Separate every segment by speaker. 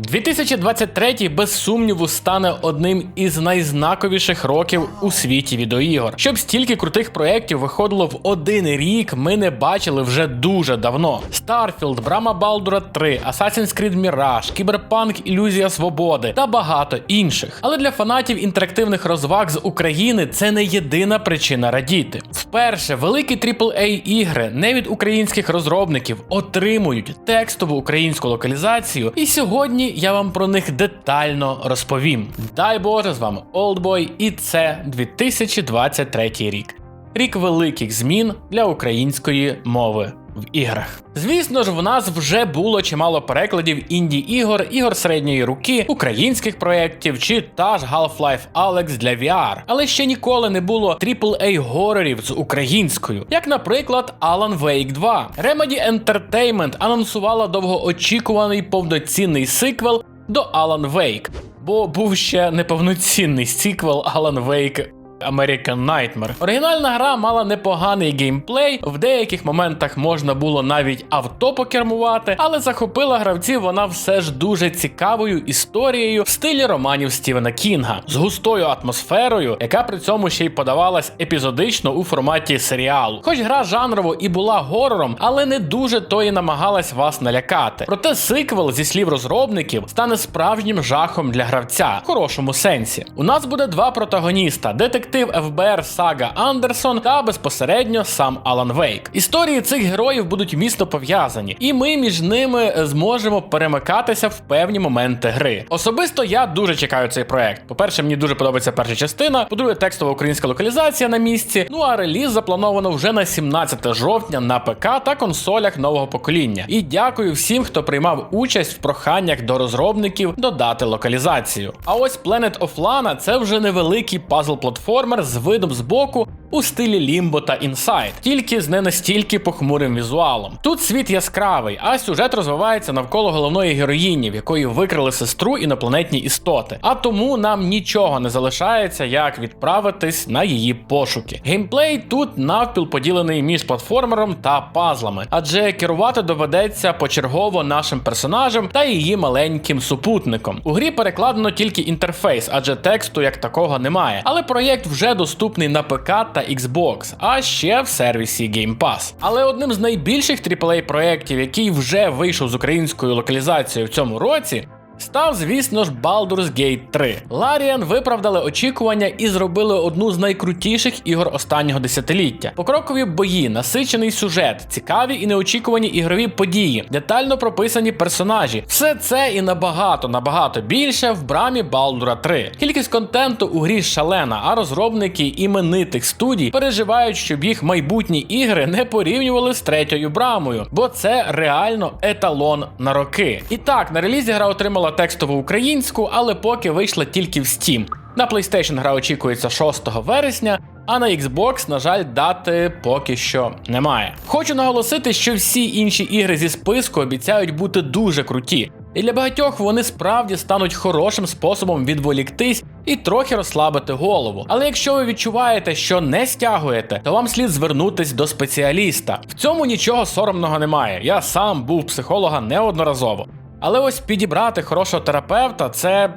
Speaker 1: 2023 без сумніву стане одним із найзнаковіших років у світі відеоігор. Щоб стільки крутих проєктів виходило в один рік, ми не бачили вже дуже давно. Starfield, Брама Балдура 3, Assassin's Creed Mirage, Кіберпанк Ілюзія Свободи та багато інших. Але для фанатів інтерактивних розваг з України це не єдина причина радіти. Вперше великі AAA ігри не від українських розробників отримують текстову українську локалізацію, і сьогодні я вам про них детально розповім. Дай Боже з вами Oldboy, і це 2023 рік. Рік великих змін для української мови в іграх. Звісно ж, в нас вже було чимало перекладів інді ігор, ігор середньої руки, українських проєктів чи та ж Half-Life Alyx для VR. Але ще ніколи не було AAA горорів з українською, як, наприклад, Alan Wake 2. Remedy Entertainment анонсувала довгоочікуваний повноцінний сиквел до Alan Wake, бо був ще неповноцінний сиквел Alan Wake American Nightmare. Оригінальна гра мала непоганий геймплей, в деяких моментах можна було навіть авто покермувати, але захопила гравців вона все ж дуже цікавою історією в стилі романів Стівена Кінга, з густою атмосферою, яка при цьому ще й подавалась епізодично у форматі серіалу. Хоч гра жанрово і була горором, але не дуже то і намагалась вас налякати. Проте сиквел, зі слів розробників, стане справжнім жахом для гравця в хорошому сенсі. У нас буде два протагоніста: детектив ФБР Сага Андерсон та безпосередньо сам Алан Вейк. Історії цих героїв будуть місто пов'язані, і ми між ними зможемо перемикатися в певні моменти гри. Особисто я дуже чекаю цей проект. По-перше, мені дуже подобається перша частина. По-друге, текстова українська локалізація на місці. Ну а реліз заплановано вже на 17 жовтня на ПК та консолях нового покоління. І дякую всім, хто приймав участь в проханнях до розробників додати локалізацію. А ось Planet of Lana – це вже невеликий пазл платформер з видом збоку у стилі Limbo та Inside, тільки з не настільки похмурим візуалом. Тут світ яскравий, а сюжет розвивається навколо головної героїні, в якої викрили сестру інопланетні істоти. А тому нам нічого не залишається, як відправитись на її пошуки. Геймплей тут навпіл поділений між платформером та пазлами, адже керувати доведеться почергово нашим персонажем та її маленьким супутником. У грі перекладено тільки інтерфейс, адже тексту як такого немає. Але проєкт вже доступний на ПК та Xbox, а ще в сервісі Game Pass. Але одним з найбільших AAA проєктів, який вже вийшов з українською локалізацією в цьому році. Став, звісно ж, Baldur's Gate 3. Larian виправдали очікування і зробили одну з найкрутіших ігор останнього десятиліття. Покрокові бої, насичений сюжет, цікаві і неочікувані ігрові події, детально прописані персонажі. Все це і набагато, набагато більше в брамі Балдура 3. Кількість контенту у грі шалена, а розробники іменитих студій переживають, щоб їх майбутні ігри не порівнювали з третьою брамою, бо це реально еталон на роки. І так, на релізі гра отримала текстову українську, але поки вийшла тільки в Steam. На PlayStation гра очікується 6 вересня. А на Xbox, на жаль, дати поки що немає. Хочу наголосити, що всі інші ігри зі списку обіцяють бути дуже круті, і для багатьох вони справді стануть хорошим способом відволіктись і трохи розслабити голову. Але якщо ви відчуваєте, що не стягуєте, то вам слід звернутись до спеціаліста. В цьому нічого соромного немає. Я сам був психолога неодноразово. Але ось підібрати хорошого терапевта це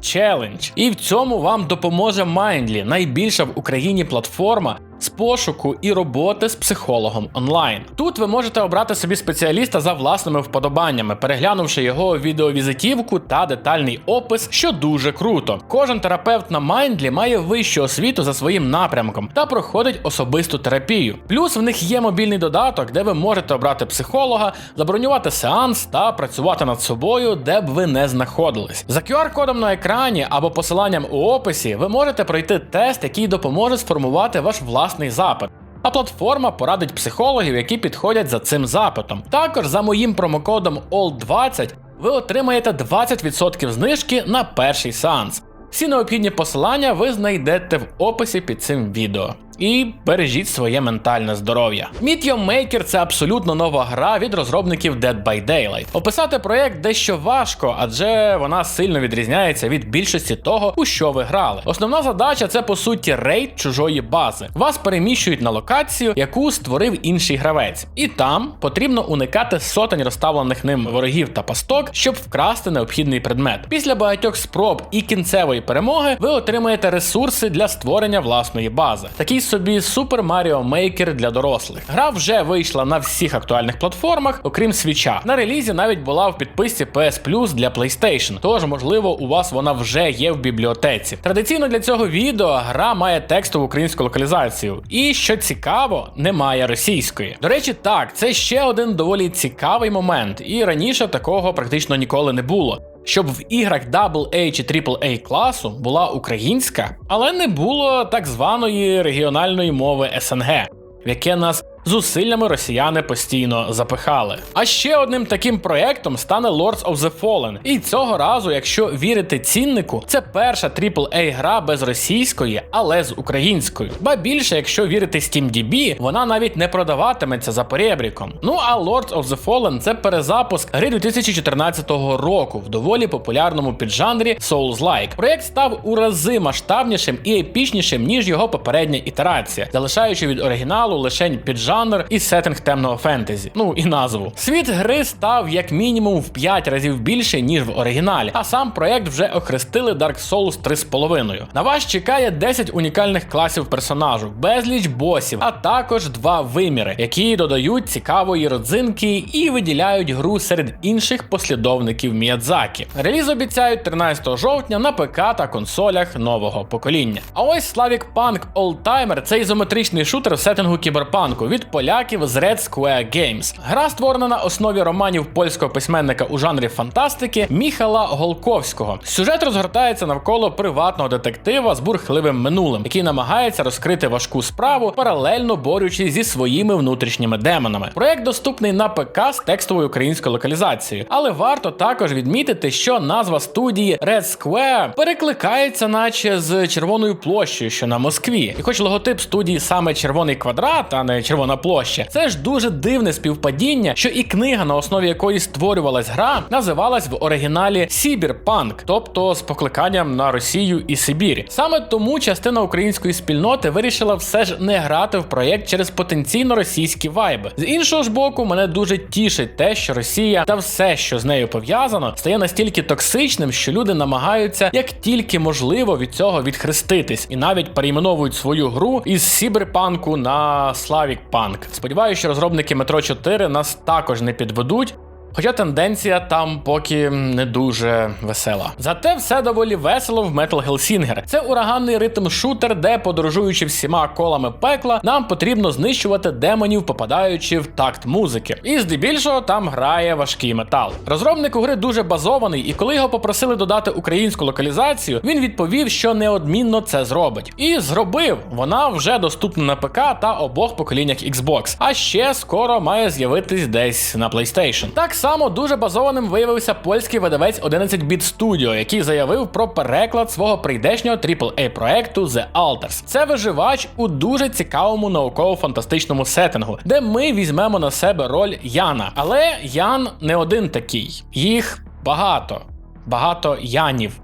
Speaker 1: челендж. І в цьому вам допоможе Mindly, найбільша в Україні платформа з пошуку і роботи з психологом онлайн. Тут ви можете обрати собі спеціаліста за власними вподобаннями, переглянувши його відеовізитівку та детальний опис, що дуже круто. Кожен терапевт на Mindly має вищу освіту за своїм напрямком та проходить особисту терапію. Плюс в них є мобільний додаток, де ви можете обрати психолога, забронювати сеанс та працювати над собою, де б ви не знаходились. За QR-кодом на екрані або посиланням у описі ви можете пройти тест, який допоможе сформувати ваш власний запит. А платформа порадить психологів, які підходять за цим запитом. Також за моїм промокодом OLD20 ви отримаєте 20% знижки на перший сеанс. Всі необхідні посилання ви знайдете в описі під цим відео. І бережіть своє ментальне здоров'я. Meet Your Maker – це абсолютно нова гра від розробників Dead by Daylight. Описати проєкт дещо важко, адже вона сильно відрізняється від більшості того, у що ви грали. Основна задача це по суті рейд чужої бази. Вас переміщують на локацію, яку створив інший гравець, і там потрібно уникати сотень розставлених ним ворогів та пасток, щоб вкрасти необхідний предмет. Після багатьох спроб і кінцевої перемоги ви отримаєте ресурси для створення власної бази. Такий собі Super Mario Maker для дорослих. Гра вже вийшла на всіх актуальних платформах, окрім свіча. На релізі навіть була в підписці PS Plus для PlayStation, тож, можливо, у вас вона вже є в бібліотеці. Традиційно для цього відео гра має текстову українську локалізацію, і що цікаво, немає російської. До речі, так, це ще один доволі цікавий момент, і раніше такого практично ніколи не було. Щоб в іграх AA чи AAA класу була українська, але не було так званої регіональної мови СНГ, в яке нас зусиллями росіяни постійно запихали. А ще одним таким проектом стане Lords of the Fallen. І цього разу, якщо вірити ціннику, це перша AAA гра без російської, але з українською. Ба більше, якщо вірити SteamDB, вона навіть не продаватиметься за перебріком. Ну а Lords of the Fallen це перезапуск гри 2014 року в доволі популярному піджанрі Souls-like. Проєкт став у рази масштабнішим і епічнішим, ніж його попередня ітерація, залишаючи від оригіналу лишень піджанр і сеттинг темного фентезі. Ну і назву. Світ гри став як мінімум в 5 разів більше, ніж в оригіналі, а сам проєкт вже охрестили Dark Souls 3,5. На вас чекає 10 унікальних класів персонажу, безліч босів, а також два виміри, які додають цікавої родзинки і виділяють гру серед інших послідовників Міядзакі. Реліз обіцяють 13 жовтня на ПК та консолях нового покоління. А ось Slavic Punk Oldtimer – це ізометричний шутер в сеттингу кіберпанку від поляків з Red Square Games. Гра створена на основі романів польського письменника у жанрі фантастики Міхала Голковського. Сюжет розгортається навколо приватного детектива з бурхливим минулим, який намагається розкрити важку справу, паралельно борючись зі своїми внутрішніми демонами. Проект доступний на ПК з текстовою українською локалізацією, але варто також відмітити, що назва студії Red Square перекликається, наче з червоною площею, що на Москві. І хоч логотип студії саме червоний квадрат, а не червона площа, це ж дуже дивне співпадіння, що і книга, на основі якої створювалась гра, називалась в оригіналі Cyberpunk, тобто з покликанням на Росію і Сибір. Саме тому частина української спільноти вирішила все ж не грати в проєкт через потенційно російські вайби. З іншого ж боку, мене дуже тішить те, що Росія та все, що з нею пов'язано, стає настільки токсичним, що люди намагаються як тільки можливо від цього відхреститись, і навіть перейменовують свою гру із Сіберпанку на Slavic Punk. Сподіваюся, що розробники Metro 4 нас також не підведуть. Хоча тенденція там поки не дуже весела. Зате все доволі весело в Metal Hellsinger. Це ураганний ритм шутер, де, подорожуючи всіма колами пекла, нам потрібно знищувати демонів, попадаючи в такт музики. І здебільшого там грає важкий метал. Розробник у гри дуже базований, і коли його попросили додати українську локалізацію, він відповів, що неодмінно це зробить. І зробив. Вона вже доступна на ПК та обох поколіннях Xbox. А ще скоро має з'явитись десь на PlayStation. Так само дуже базованим виявився польський видавець 11-Bit Studio, який заявив про переклад свого прийдешнього AAA проекту The Alters. Це виживач у дуже цікавому науково-фантастичному сеттингу, де ми візьмемо на себе роль Яна. Але Ян не один такий, їх багато, багато Янів.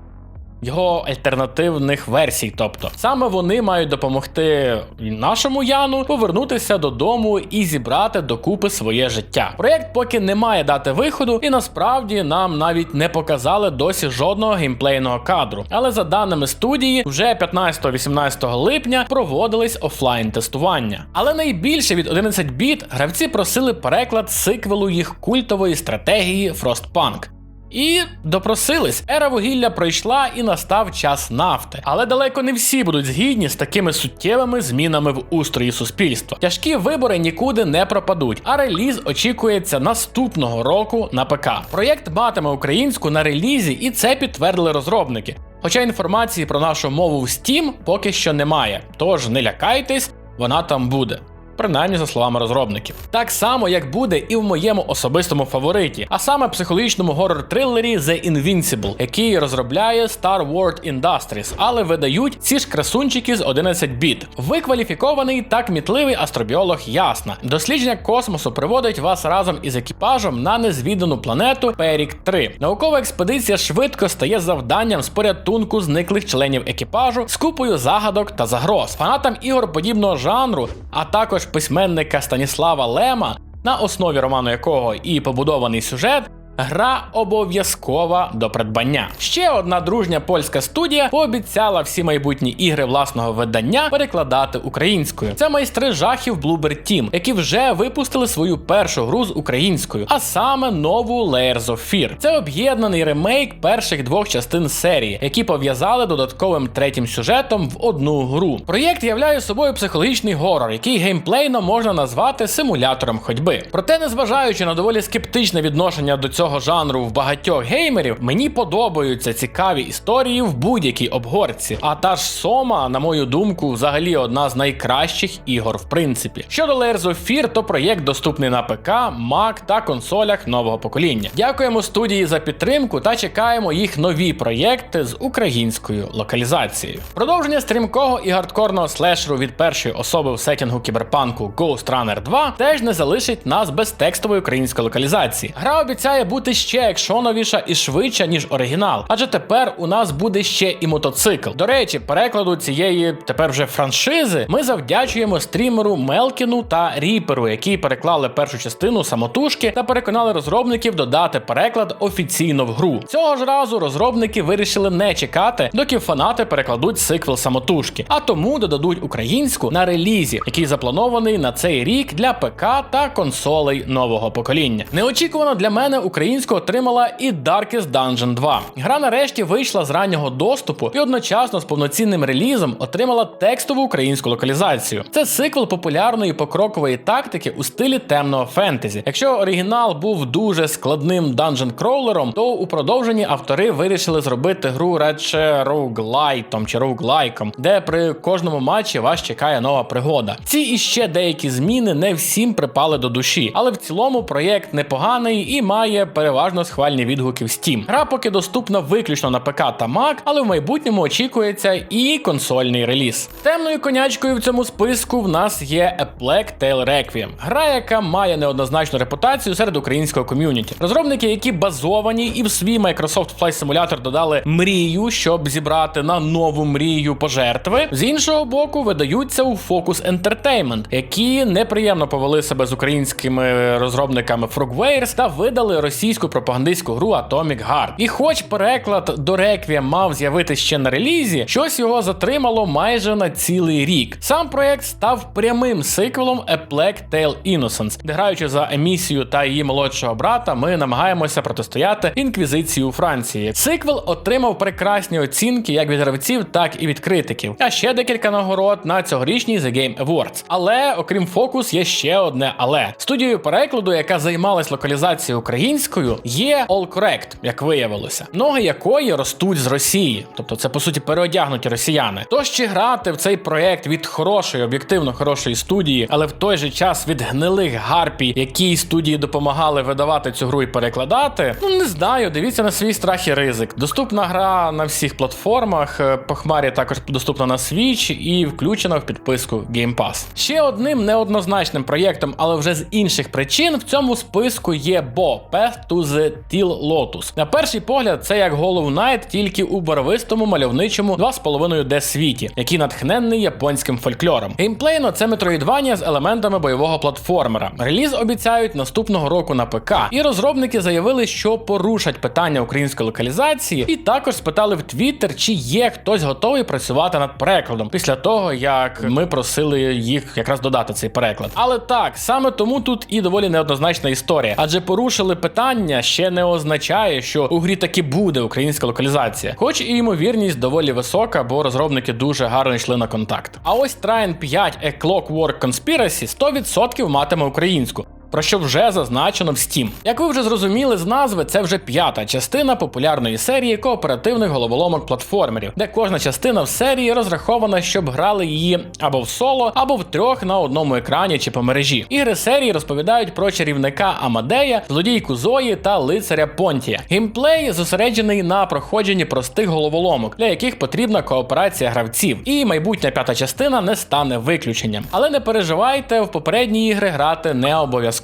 Speaker 1: Його альтернативних версій, тобто саме вони мають допомогти нашому Яну повернутися додому і зібрати докупи своє життя. Проєкт поки не має дати виходу, і насправді нам навіть не показали досі жодного геймплейного кадру. Але за даними студії, вже 15-18 липня проводились офлайн тестування. Але найбільше від 11 біт гравці просили переклад сиквелу їх культової стратегії Frostpunk. І допросились. Ера вугілля пройшла і настав час нафти. Але далеко не всі будуть згідні з такими суттєвими змінами в устрої суспільства. Тяжкі вибори нікуди не пропадуть, а реліз очікується наступного року на ПК. Проєкт матиме українську на релізі, і це підтвердили розробники. Хоча інформації про нашу мову в Steam поки що немає. Тож не лякайтесь, вона там буде. Принаймні за словами розробників. Так само, як буде і в моєму особистому фавориті, а саме психологічному горор-трилері The Invincible, який розробляє Star Wars Industries, але видають ці ж красунчики з 11 біт. Ви кваліфікований та кмітливий астробіолог ясна. Дослідження космосу приводить вас разом із екіпажем на незвідану планету Перік 3. Наукова експедиція швидко стає завданням з порятунку зниклих членів екіпажу з купою загадок та загроз. Фанатам ігор подібного жанру, а також письменника Станіслава Лема, на основі роману якого і побудований сюжет. Гра обов'язкова до придбання. Ще одна дружня польська студія пообіцяла всі майбутні ігри власного видання перекладати українською. Це майстри жахів Bluebird Team, які вже випустили свою першу гру з українською, а саме нову Layers of Fear. Це об'єднаний ремейк перших двох частин серії, які пов'язали додатковим третім сюжетом в одну гру. Проєкт являє собою психологічний горор, який геймплейно можна назвати симулятором ходьби. Проте, незважаючи на доволі скептичне відношення до цього жанру в багатьох геймерів, мені подобаються цікаві історії в будь-якій обгорці. А та ж Сома, на мою думку, взагалі одна з найкращих ігор в принципі. Щодо Layers of Fear, то проєкт доступний на ПК, Mac та консолях нового покоління. Дякуємо студії за підтримку та чекаємо їх нові проєкти з українською локалізацією. Продовження стрімкого і гардкорного слешеру від першої особи в сетінгу кіберпанку Ghost Runner 2 теж не залишить нас без текстової української локалізації. Гра обіцяє бути ще екшоновіша і швидша, ніж оригінал, адже тепер у нас буде ще і мотоцикл. До речі, перекладу цієї тепер вже франшизи ми завдячуємо стрімеру Мелкіну та Ріперу, які переклали першу частину самотужки та переконали розробників додати переклад офіційно в гру. Цього ж разу розробники вирішили не чекати, доки фанати перекладуть сиквел самотужки, а тому додадуть українську на релізі, який запланований на цей рік для ПК та консолей нового покоління. Неочікувано для мене українську отримала і Darkest Dungeon 2. Гра нарешті вийшла з раннього доступу і одночасно з повноцінним релізом отримала текстову українську локалізацію. Це сиквел популярної покрокової тактики у стилі темного фентезі. Якщо оригінал був дуже складним данжен кроулером, то у продовженні автори вирішили зробити гру радше роуглайтом чи роуглайком, де при кожному матчі вас чекає нова пригода. Ці і ще деякі зміни не всім припали до душі, але в цілому проєкт непоганий і має переважно схвальні відгуки в Steam. Гра поки доступна виключно на ПК та Mac, але в майбутньому очікується і консольний реліз. Темною конячкою в цьому списку в нас є A Plague Tale Requiem. Гра, яка має неоднозначну репутацію серед українського ком'юніті. Розробники, які базовані і в свій Microsoft Flight Simulator додали мрію, щоб зібрати на нову мрію пожертви. З іншого боку, видаються у Focus Entertainment, які неприємно повели себе з українськими розробниками Frogwares та видали російську пропагандистську гру Atomic Heart. І хоч переклад до Requiem мав з'явитися ще на релізі, щось його затримало майже на цілий рік. Сам проект став прямим сиквелом A Plague Tale Innocence, де граючи за емісію та її молодшого брата, ми намагаємося протистояти інквізиції у Франції. Сиквел отримав прекрасні оцінки як від гравців, так і від критиків. А ще декілька нагород на цьогорічній The Game Awards. Але окрім Focus, є ще одне але студією перекладу, яка займалась локалізацією українською, є All Correct, як виявилося, ноги якої ростуть з Росії, тобто це по суті переодягнуті росіяни. Тож чи грати в цей проект від хорошої, об'єктивно хорошої студії, але в той же час від гнилих гарпій, які студії допомагали видавати цю гру і перекладати, ну не знаю. Дивіться на свій страх і ризик. Доступна гра на всіх платформах. е, По хмарі також доступна на Switch і включена в підписку Game Pass. Ще одним неоднозначним проєктом, але вже з інших причин в цьому списку є Bo Path to the Teal Lotus. На перший погляд, це як Hollow Knight, тільки у барвистому мальовничому 2,5D світі, який натхненний японським фольклором. Геймплейно це метроїдванія з елементами бойового платформера. Реліз обіцяють наступного року на ПК, і розробники заявили, що порушать питання української локалізації, і також спитали в Twitter, чи є хтось готовий працювати над перекладом після того, як ми просили їх якраз додати цей переклад. Але так, саме тому тут і доволі неоднозначна історія, адже порушили питання ще не означає, що у грі таки буде українська локалізація, хоч і ймовірність доволі висока, бо розробники дуже гарно йшли на контакт. А ось Trine 5 A Clockwork Conspiracy 100% матиме українську. Про що вже зазначено в Steam. Як ви вже зрозуміли з назви, це вже п'ята частина популярної серії кооперативних головоломок платформерів, де кожна частина в серії розрахована, щоб грали її або в соло, або в трьох на одному екрані чи по мережі. Ігри серії розповідають про чарівника Амадея, злодійку Зої та лицаря Понтія. Геймплей зосереджений на проходженні простих головоломок, для яких потрібна кооперація гравців. І майбутня п'ята частина не стане виключенням. Але не переживайте, в попередні ігри грати не обов'язково.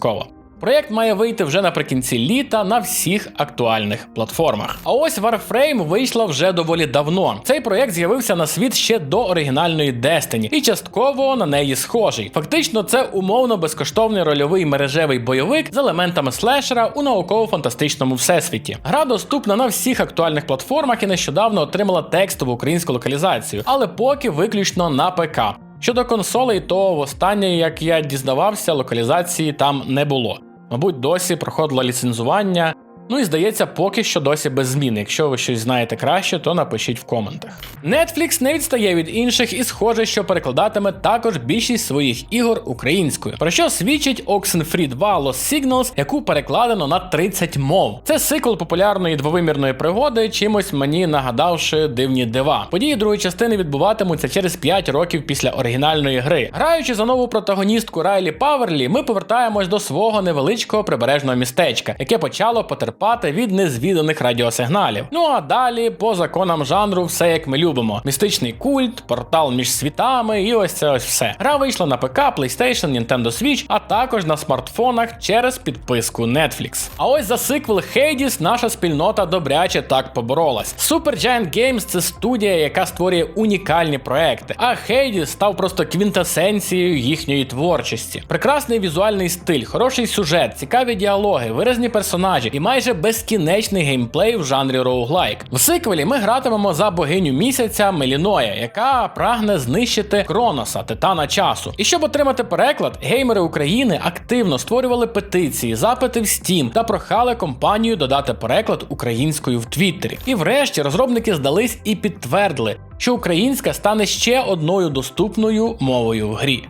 Speaker 1: Проєкт має вийти вже наприкінці літа на всіх актуальних платформах. А ось Warframe вийшла вже доволі давно. Цей проєкт з'явився на світ ще до оригінальної Destiny і частково на неї схожий. Фактично, це умовно безкоштовний рольовий мережевий бойовик з елементами слешера у науково-фантастичному всесвіті. Гра доступна на всіх актуальних платформах і нещодавно отримала текстову українську локалізацію, але поки виключно на ПК. Щодо консолей, то востаннє, як я дізнавався, локалізації там не було. Мабуть, досі проходило ліцензування. Ну і здається, поки що досі без змін. Якщо ви щось знаєте краще, то напишіть в коментах. Netflix не відстає від інших і схоже, що перекладатиме також більшість своїх ігор українською. Про що свідчить Oxenfree 2 Lost Signals, яку перекладено на 30 мов. Це сиквел популярної двовимірної пригоди, чимось мені нагадавши дивні дива. Події другої частини відбуватимуться через 5 років після оригінальної гри. Граючи за нову протагоністку Райлі Паверлі, ми повертаємось до свого невеличкого прибережного містечка, яке почало потерпати від незвіданих радіосигналів. Ну а далі, по законам жанру, все як ми любимо: містичний культ, портал між світами, і ось це ось все. Гра вийшла на ПК, PlayStation, Nintendo Switch, а також на смартфонах через підписку Netflix. А ось за сиквел Hades наша спільнота добряче так поборолась. Supergiant Games це студія, яка створює унікальні проекти. А Hades став просто квінтесенцією їхньої творчості. Прекрасний візуальний стиль, хороший сюжет, цікаві діалоги, виразні персонажі і майже безкінечний геймплей в жанрі роуглайк. В сиквелі ми гратимемо за богиню місяця Меліноя, яка прагне знищити Кроноса, титана часу. І щоб отримати переклад, геймери України активно створювали петиції, запити в Steam та прохали компанію додати переклад українською в Твіттері. І врешті розробники здались і підтвердили, що українська стане ще одною доступною мовою в грі.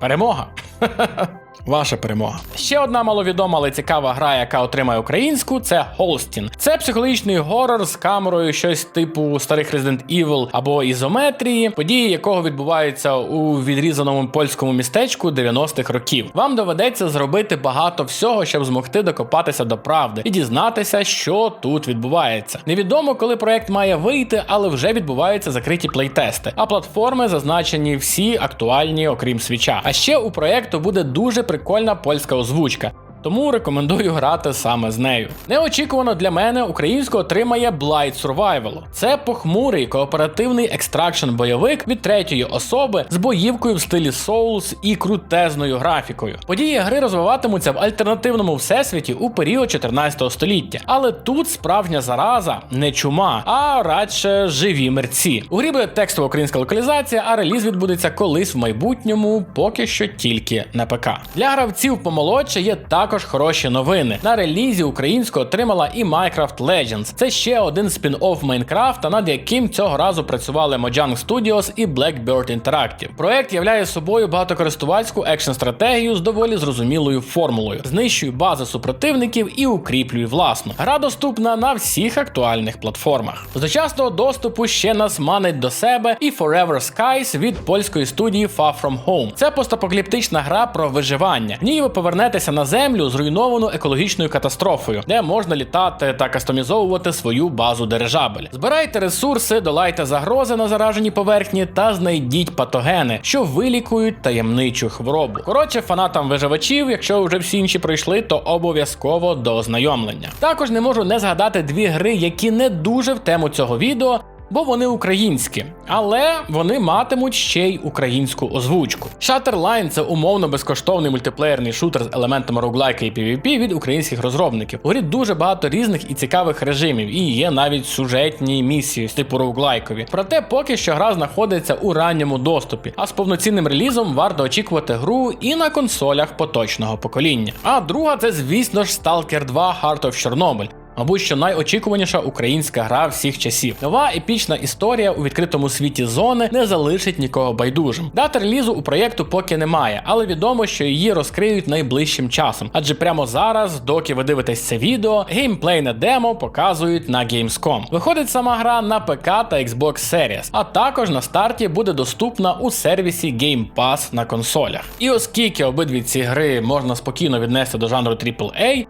Speaker 1: Перемога! Ваша перемога. Ще одна маловідома, але цікава гра, яка отримає українську, це Holstin. Це психологічний горор з камерою, щось типу старих Resident Evil або ізометрії, події якого відбуваються у відрізаному польському містечку 90-х років. Вам доведеться зробити багато всього, щоб змогти докопатися до правди і дізнатися, що тут відбувається. Невідомо, коли проект має вийти, але вже відбуваються закриті плейтести. А платформи зазначені всі актуальні, окрім свіча. А ще у проекту буде дуже прикольна польська озвучка. Тому рекомендую грати саме з нею. Неочікувано для мене українську отримає Blight Survival. Це похмурий кооперативний екстракшн бойовик від третьої особи з боївкою в стилі Souls і крутезною графікою. Події гри розвиватимуться в альтернативному всесвіті у період 14 століття. Але тут справжня зараза не чума, а радше живі мерці. У грі буде текстова українська локалізація, а реліз відбудеться колись в майбутньому, поки що тільки на ПК. Для гравців помолодше є так також хороші новини. На релізі українську отримала і Minecraft Legends. Це ще один спін-офф Майнкрафта, над яким цього разу працювали Mojang Studios і Blackbird Interactive. Проект являє собою багатокористувацьку екшн стратегію з доволі зрозумілою формулою. Знищує бази супротивників і укріплює власну. Гра доступна на всіх актуальних платформах. З дочасного доступу ще нас манить до себе і Forever Skies від польської студії Far From Home. Це постапокаліптична гра про виживання. В ній ви повернетеся на землю землю, зруйновану екологічною катастрофою, де можна літати та кастомізовувати свою базу дирижабель. Збирайте ресурси, долайте загрози на зараженій поверхні та знайдіть патогени, що вилікують таємничу хворобу. Коротше, фанатам виживачів, якщо вже всі інші пройшли, то обов'язково до ознайомлення. Також не можу не згадати дві гри, які не дуже в тему цього відео бо вони українські, але вони матимуть ще й українську озвучку. Shutterline – це умовно безкоштовний мультиплеєрний шутер з елементами роглайка і PvP від українських розробників. У грі дуже багато різних і цікавих режимів, і є навіть сюжетні місії з типу роуглайкові. Проте поки що гра знаходиться у ранньому доступі, а з повноцінним релізом варто очікувати гру і на консолях поточного покоління. А друга це, звісно ж, Stalker 2 Heart of Chernobyl. Мабуть, що найочікуваніша українська гра всіх часів. Нова епічна історія у відкритому світі зони не залишить нікого байдужим. Дати релізу у проєкту поки немає, але відомо, що її розкриють найближчим часом. Адже прямо зараз, доки ви дивитесь це відео, геймплейне демо показують на Gamescom. Виходить сама гра на ПК та Xbox Series, а також на старті буде доступна у сервісі Game Pass на консолях. І оскільки обидві ці гри можна спокійно віднести до жанру AAA,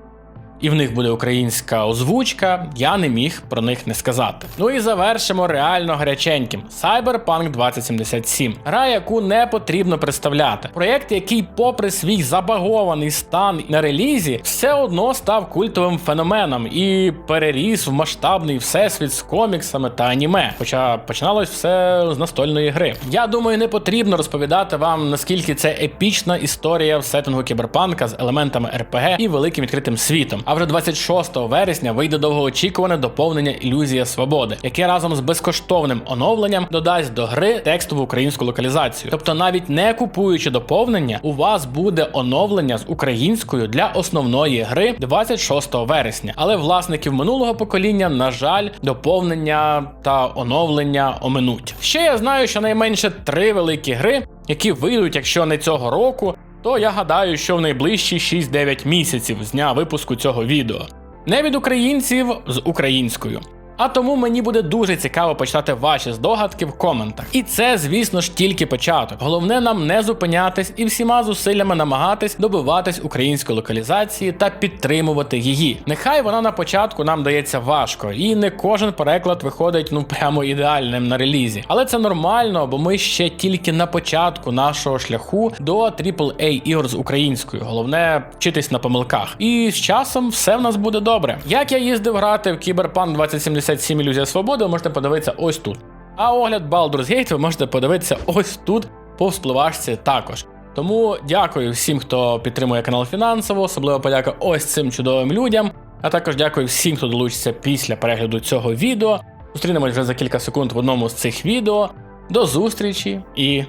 Speaker 1: і в них буде українська озвучка, я не міг про них не сказати. Ну і завершимо реально гаряченьким: Cyberpunk 2077. Гра, яку не потрібно представляти. Проєкт, який, попри свій забагований стан на релізі, все одно став культовим феноменом і переріс в масштабний всесвіт з коміксами та аніме. Хоча починалось все з настольної гри. Я думаю, не потрібно розповідати вам, наскільки це епічна історія в сеттингу кіберпанка з елементами РПГ і великим відкритим світом. А вже 26 вересня вийде довгоочікуване доповнення Ілюзія Свободи, яке разом з безкоштовним оновленням додасть до гри текстову українську локалізацію. Тобто, навіть не купуючи доповнення, у вас буде оновлення з українською для основної гри 26 вересня. Але власників минулого покоління, на жаль, доповнення та оновлення оминуть. Ще я знаю, що найменше три великі гри, які вийдуть, якщо не цього року, то я гадаю, що в найближчі 6-9 місяців з дня випуску цього відео. Не від українців з українською. А тому мені буде дуже цікаво почитати ваші здогадки в коментах. І це, звісно ж, тільки початок. Головне нам не зупинятись і всіма зусиллями намагатись добиватись української локалізації та підтримувати її. Нехай вона на початку нам дається важко, і не кожен переклад виходить ну прямо ідеальним на релізі. Але це нормально, бо ми ще тільки на початку нашого шляху до AAA ігор з українською. Головне вчитись на помилках. І з часом все в нас буде добре. Як я їздив грати в Cyberpunk 2077 Ілюзія Свободи, ви можете подивитися ось тут. А огляд Baldur's Gate ви можете подивитися ось тут по вспливашці також. Тому дякую всім, хто підтримує канал фінансово, особливо подяка ось цим чудовим людям. А також дякую всім, хто долучиться після перегляду цього відео. Зустрінемось вже за кілька секунд в одному з цих відео. До зустрічі і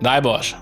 Speaker 1: дай Боже!